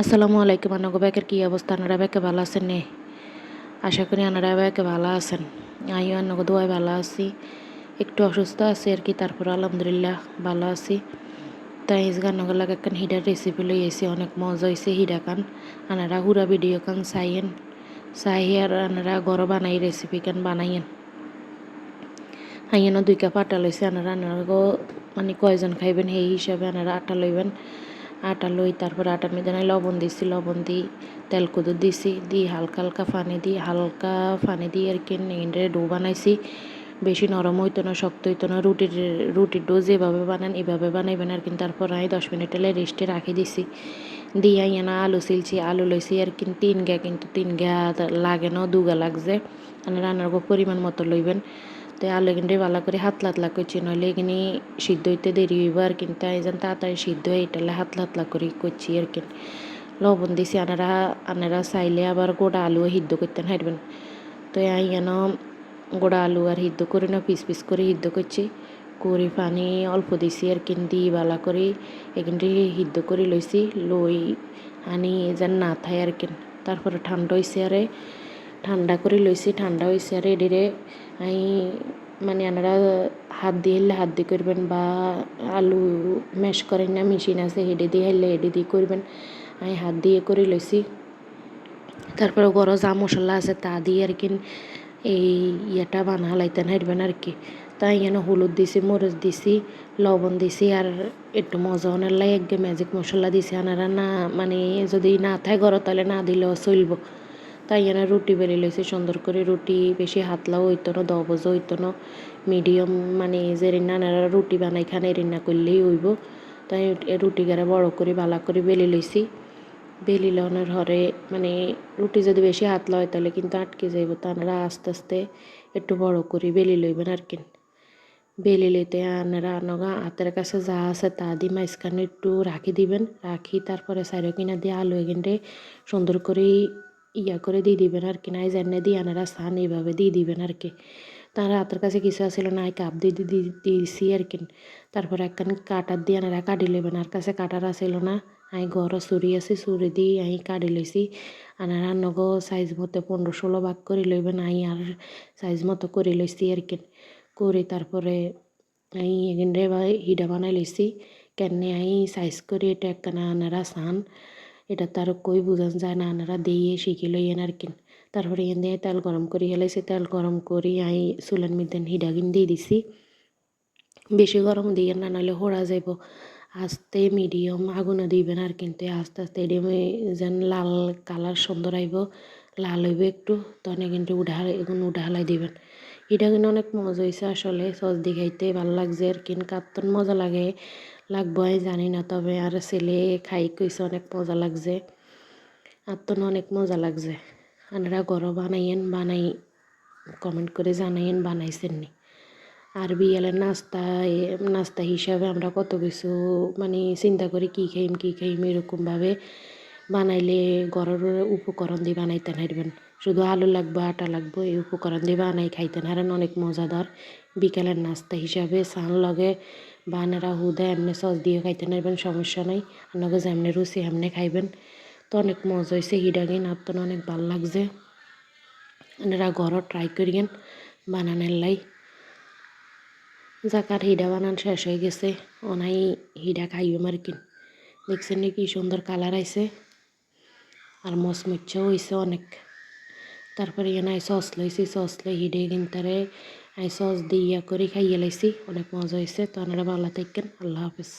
আসসালামু আলাইকুম, আনগো ব্যাকের কী অবস্থা? আনারা ব্যাকে ভালো আছেন নে? আশা করি আনারা ব্যাকে ভালো আছেন। আইও, আনগো দোয়াই ভালো আছি। একটু অসুস্থ আছি আর কি তারপর আলহামদুলিল্লাহ ভালো আছি। তাই গানগর লাগে একখান হিডার রেসিপি লই এসে অনেক মজা হয়েছে হিডা কান আনারা হুরা ভিডিও কান চাইয়েন। চাই আর আনারা ঘর বানাই রেসিপি কান বানাইয়েন। আইয়েন দুই কাপ আটা লইছে, আনারা আনারা মানে কয়জন খাইবেন সেই হিসাবে আনারা আটা লইবেন। আটা লই, তারপর আটার মধ্যে লবণ দিছি, লবণ দিই তেল কুদু দিছি দি হালকা হালকা পানি দিই হালকা পানি দিয়ে আর কি নেড়ে ডো বানাইছি। বেশি নরম হইতো না, শক্ত হইতো না, রুটির রুটির ডো যেভাবে বানান এভাবে বানাইবেন আর কিন্তু তারপর আমি দশ মিনিট এলে রেস্টে রাখি দিছি। দিয়ে না আলু সিলছি, আলু লইছি আর কিন্তু তিন গা, কিন্তু তিন গা লাগে না, দুগা লাগছে। রান্নার পরিমাণ মতো লইবেন। তো আলু কিন্তু ভালো করে হাতলা হাতলা করছি নইলে এখানে সিদ্ধ হইতে দেরি হইব আর কিন্তু যেন তাড়াতাড়ি সিদ্ধ হয়ে এটালে হাতলা হাতলা করে করছি আর কি। লবণ দিছি আনারা আনারা চাইলে আবার গোড়া আলু সিদ্ধ করতে হারবেন তো এই যেন গোড়া আলু আর সিদ্ধ করে না পিস পিস করে সিদ্ধ করছি করে পানি অল্প দিছি আর কিন দি বালা করে এখানটি সিদ্ধ করে লইছি লই আনি যেন না থাই আর কিন তারপরে ঠান্ডা হয়েছে আরে ঠান্ডা করে লইছি ঠান্ডা হয়েছে আর এডিরে আমি মানে আপনারা হাত দিয়ে হলে হাত দিয়ে করবেন বা আলু ম্যাশ করেন না মেশিন আছে হেডে দিয়ে হলে হেডে দিয়ে করবেন আমি হাত দিয়ে করে লইছি তারপরে গরম যা মশলা আছে, তা দিয়ে আর কি এই ইয়েটা বানা লাইতেন হারবেন আর কি। তাই এখানে হলুদ দিছি মরিচ দিছি লবণ দিছি আর একটু মজা অনেক লাগে ম্যাজিক মশলা দিছি আনারা না মানে যদি না থাকে গরম তাহলে না দিলেও চলব। তাই এনে রুটি বেলে লইছে, সুন্দর করে রুটি বেশি হাতলাও হইতো না দবজ হইতো না মিডিয়াম মানে যে নানারা রুটি বানাই খানে রান্না করলেই হইব। তাই রুটি গারা বড় করে বালা করে বেলে লইছি। বেলি লওয়ানোর হরে মানে রুটি যদি বেশি হাতলা হয় তাহলে কিন্তু আটকে যাইব তারা আস্তে আস্তে একটু বড় করে বেলি লইবেন আর কি। বেলি লইতে আনারা আনগা, হাতের কাছে যা আছে তা দিয়ে মাঝখানে একটু রাখি দিবেন, রাখি তারপরে সাইড কিনা দিয়ে আলু এগেন্ডে সুন্দর করে ইয়া করে দিয়ে দিবেন আর কি, নাই জানে দিয়ে আনারা স্থান এইভাবে দিয়ে দিবেন আর কি। তার হাতের কাছে কিছু আসছিল না কাপ দিয়ে দিয়ে দিয়েছি আর কি। তারপরে একখান কাটার দিয়ে আনারা কাটি লেবেন আর কাছে কাটার আসিল না আমি ঘর চুরি আছে, চুরি দিয়ে আমি কাটি লইছি। আনারা নগ সাইজ মতো পনেরো ষোলো ভাগ করে লইবেন, আই আর সাইজ মতো করে লইছি আর কি। করে তারপরে আই এগেন্ডে হিডা বানাই লইছি, কেনে আই সাইজ করে এটা একখানা আনারা সান এটা তার কই বোঝান যায় না, আনারা দিয়ে শিখে লইয়েন আর কিন তারপরে এন দিয়ে তেল গরম করি হেলাইছি, তেল গরম করি আই চুলের মধ্যে হিডাগিন দিয়ে দিছি। বেশি গরম দিয়ে না, নাহলে হোড়া যাইব। আস্তে মিডিয়াম আগুনে দিবেন আর কিন্তু আস্তে আস্তে এডিমে যেন লাল কালার সুন্দর আইব, লাল হইব একটু তখন কিন্তু উঠা এখন উঠা হালাই দিবেন। এটা কিন্তু অনেক মজা হয়েছে আসলে সস দি খাইতে ভালো লাগছে, আর কিন কাত্তন মজা লাগে, লাগবো আমি জানি না, তবে আর ছেলে খাই কইছে অনেক মজা লাগছে তো অনেক মজা লাগছে। আপনারা ঘরও বানাইয়েন, বানাই কমেন্ট করে জানাইয়েন বানাইছেন নি আর বিয়ালের নাস্তা নাস্তা হিসাবে আমরা কত কিছু মানে চিন্তা করি কী খাইম কী খাইম এরকমভাবে। বানাইলে ঘরের উপকরণ দিয়ে বানাইতে হারবেন শুধু আলু লাগবে, আটা লাগবে, এই উপকরণ দিয়ে বানাই খাইতেন। হারেন অনেক মজাদার। বিকালের নাস্তা হিসাবে সান লগে বানেরা হুদা এমনি সস দিয়ে খাইতে হারবেন সমস্যা নাই। আপনাকে যেমনি রুচি এমনি খাইবেন। তো অনেক মজা হয়েছে হিডাগিন তো অনেক ভালো লাগছে। আপনারা ঘরও ট্রাই করিয়েন বানানের লাই। জাকার হিডা বানান শেষ হয়ে গেছে। অনাই হিডা খাইও মার্কিন। দেখছেন কি সুন্দর কালার আইছে। আর মচমচ্ছাও হয়েছে অনেক তারপরে এখানে আই সস লইছি সস লই হিডে কিনতারে আই সস দিয়ে করে খাইয়ে লাইছি অনেক মজা হয়েছে তো আপনারা ভালো থাকেন আল্লাহ হাফিজ